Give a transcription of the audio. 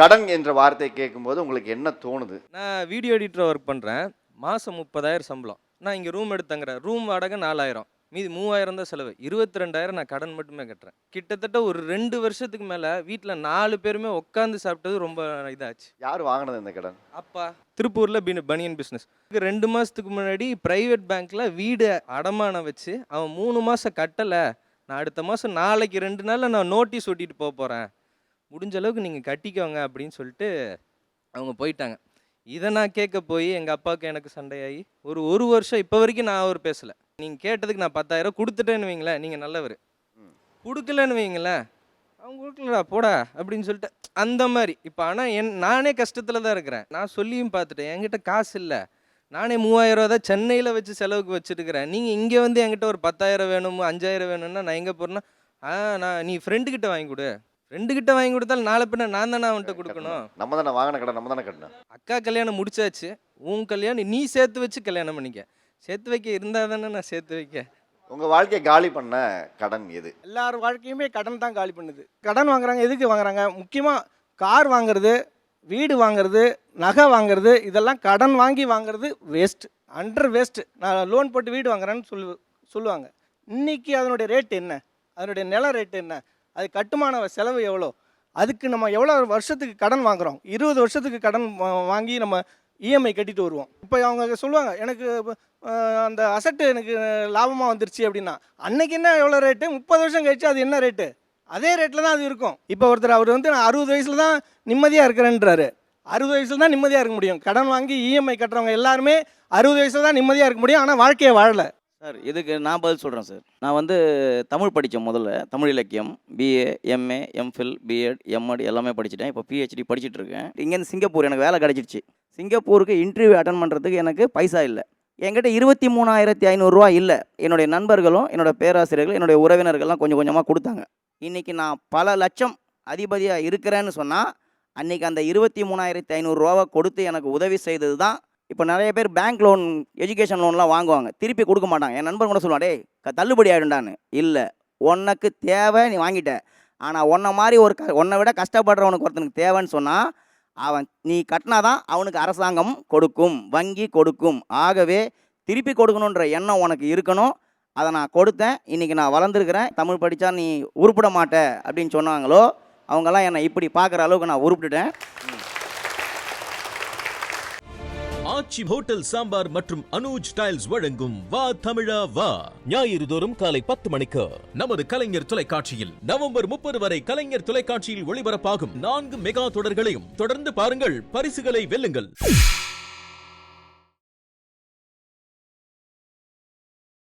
கடன் என்ற வார்த்தை கேட்கும்போது உங்களுக்கு என்ன தோணுது? நான் வீடியோ எடிட்டர் ஒர்க் பண்ணுறேன் மாதம் முப்பதாயிரம் சம்பளம். நான் இங்கே ரூம் எடுத்தங்கிறேன் ரூம் வாடகை நாலாயிரம். மீதி மூவாயிரம் தான் செலவு. இருபத்தி ரெண்டாயிரம் நான் கடன் மட்டுமே கட்டுறேன். கிட்டத்தட்ட ஒரு ரெண்டு வருஷத்துக்கு மேலே வீட்டில் நாலு பேருமே உட்காந்து சாப்பிட்டது ரொம்ப இதாச்சு. யார் வாங்கினது இந்த கடன்? அப்பா. திருப்பூரில் பின் பனியன் பிஸ்னஸ் ரெண்டு மாதத்துக்கு முன்னாடி ப்ரைவேட் பேங்க்கில் வீடு அடமானம் வச்சு அவன் மூணு மாதம் கட்டலை. நான் அடுத்த மாதம் நாளைக்கு ரெண்டு நாளில் நான் நோட்டீஸ் ஒட்டிட்டு போக போகிறேன் முடிஞ்ச அளவுக்கு நீங்கள் கட்டிக்கோங்க அப்படின்னு சொல்லிட்டு அவங்க போயிட்டாங்க. இதை நான் கேட்க போய் எங்கள் அப்பாவுக்கு எனக்கு சண்டையாகி ஒரு ஒரு வருஷம் இப்போ வரைக்கும் நான் அவர் பேசலை. நீங்கள் கேட்டதுக்கு நான் பத்தாயிரம் கொடுத்துட்டேன்னு வைங்களேன் நீங்கள் நல்லவர். கொடுக்கலன்னு வைங்களேன் அவங்க கொடுக்கலடா போடா அப்படின்னு சொல்லிட்டு அந்த மாதிரி. இப்போ ஆனால் என் நானே கஷ்டத்தில் தான் இருக்கிறேன். நான் சொல்லியும் பார்த்துட்டேன் என்கிட்ட காசு இல்லை. நானே மூவாயிரம் ரூபா தான் சென்னையில் வச்சு செலவுக்கு வச்சுருக்கிறேன். நீங்கள் இங்கே வந்து என்கிட்ட ஒரு பத்தாயிரம் வேணும் அஞ்சாயிரம் வேணும்னா நான் எங்கே போகிறேன்னா ஆ நான் நீ ஃப்ரெண்டு கிட்ட வாங்கி கொடு. ஃப்ரெண்டு கிட்ட வாங்கி கொடுத்தாலும் நாளை பின்ன நான் தானே அவன்கிட்ட கொடுக்கணும்? நம்ம தானே வாங்கின கடன் நம்ம தானே கட்டணும். அக்கா கல்யாணம் முடிச்சாச்சு. உன் கல்யாணம் நீ சேர்த்து வச்சு கல்யாணம் பண்ணிக்க. சேர்த்து வைக்க இருந்தால் தானே நான் சேர்த்து வைக்க. உங்க வாழ்க்கையை காலி பண்ண கடன் எது? எல்லார் வாழ்க்கையுமே கடன் தான் காலி பண்ணுது. கடன் வாங்குறாங்க எதுக்கு வாங்குறாங்க? முக்கியமாக கார் வாங்குறது வீடு வாங்குறது நகை வாங்குறது இதெல்லாம் கடன் வாங்கி வாங்குறது வேஸ்ட் அண்டர் வேஸ்ட் நான் லோன் போட்டு வீடு வாங்குறேன்னு சொல்லு சொல்லுவாங்க. இன்னைக்கு அதனுடைய ரேட் என்ன? அதனுடைய நில ரேட் என்ன? அது கட்டுமான செலவு எவ்வளோ? அதுக்கு நம்ம எவ்வளோ வருஷத்துக்கு கடன் வாங்குறோம்? இருபது வருஷத்துக்கு கடன் வாங்கி நம்ம இஎம்ஐ கட்டிட்டு வருவோம். இப்போ அவங்க சொல்லுவாங்க எனக்கு அந்த அசட்டு எனக்கு லாபமாக வந்துருச்சு அப்படின்னா அன்னைக்கு என்ன எவ்வளோ ரேட்டு? முப்பது வருஷம் கழிச்சு அது என்ன ரேட்டு? அதே ரேட்டில் தான் அது இருக்கும். இப்போ ஒருத்தர் அவர் வந்து நான் அறுபது வயசில் தான் நிம்மதியாக இருக்கிறேன்றாரு. அறுபது வயசில் தான் நிம்மதியாக இருக்க முடியும். கடன் வாங்கி இஎம்ஐ கட்டுறவங்க எல்லாருமே அறுபது வயசில் தான் நிம்மதியாக இருக்க முடியும். ஆனால் வாழ்க்கையை வாழலை. சார் இதுக்கு நான் பதில் சொல்கிறேன் சார். நான் வந்து தமிழ் படித்தேன் முதல்ல. தமிழ் இலக்கியம் BA MA MPhil BEd MEd எல்லாமே படிச்சிட்டேன். இப்போ பிஹெச்டி படிச்சுட்டு இருக்கேன். இங்கேருந்து சிங்கப்பூர் எனக்கு வேலை கிடச்சிருச்சு. சிங்கப்பூருக்கு இன்டர்வியூ அட்டன் பண்ணுறதுக்கு எனக்கு பைசா இல்லை. என்கிட்ட இருபத்தி மூணாயிரத்தி ஐநூறுரூவா இல்லை. என்னுடைய நண்பர்களும் என்னோடய பேராசிரியர்கள் என்னுடைய உறவினர்கள்லாம் கொஞ்சம் கொஞ்சமாக கொடுத்தாங்க. இன்றைக்கி நான் பல லட்சம் அதிபதியாக இருக்கிறேன்னு சொன்னால் அன்றைக்கி அந்த இருபத்தி மூணாயிரத்தி ஐநூறுரூவாவை கொடுத்து எனக்கு உதவி செய்தது தான் இப்போ நிறைய பேர் பேங்க் லோன் எஜுகேஷன் லோன்லாம் வாங்குவாங்க. திருப்பி கொடுக்க மாட்டாங்க. என் நண்பன் கூட சொல்லுவான் க- தள்ளுபடி ஆகிடும்டான்னு இல்லை உனக்கு தேவை நீ வாங்கிட்ட. ஆனால் உன்னை மாதிரி ஒரு க உன்னை விட கஷ்டப்படுறவனுக்கு ஒருத்தனுக்கு தேவைன்னு சொன்னால் அவன் நீ கட்டினாதான் அவனுக்கு அரசாங்கம் கொடுக்கும் வங்கி கொடுக்கும். ஆகவே திருப்பி கொடுக்கணுன்ற எண்ணம் உனக்கு இருக்கணும். அதை நான் கொடுத்தேன். இன்றைக்கி நான் வளர்ந்துருக்கிறேன். தமிழ் படித்தா நீ உருப்பிட மாட்ட. அப்படின்னு சொன்னாங்களோ அவங்கெல்லாம் என்னை இப்படி பார்க்குற அளவுக்கு நான் உருப்பிட்டுட்டேன். ஆச்சி ஹோட்டல் சாம்பார் மற்றும் அனுஜ் டைல்ஸ் வழங்கும் வா தமிழா வா. ஞாயிறு தோறும் காலை பத்து மணிக்கு நமது கலைஞர் தொலைக்காட்சியில் நவம்பர் முப்பது வரை கலைஞர் தொலைக்காட்சியில் ஒளிபரப்பாகும் நான்கு மெகா தொடர்களையும் தொடர்ந்து பாருங்கள் பரிசுகளை வெல்லுங்கள்.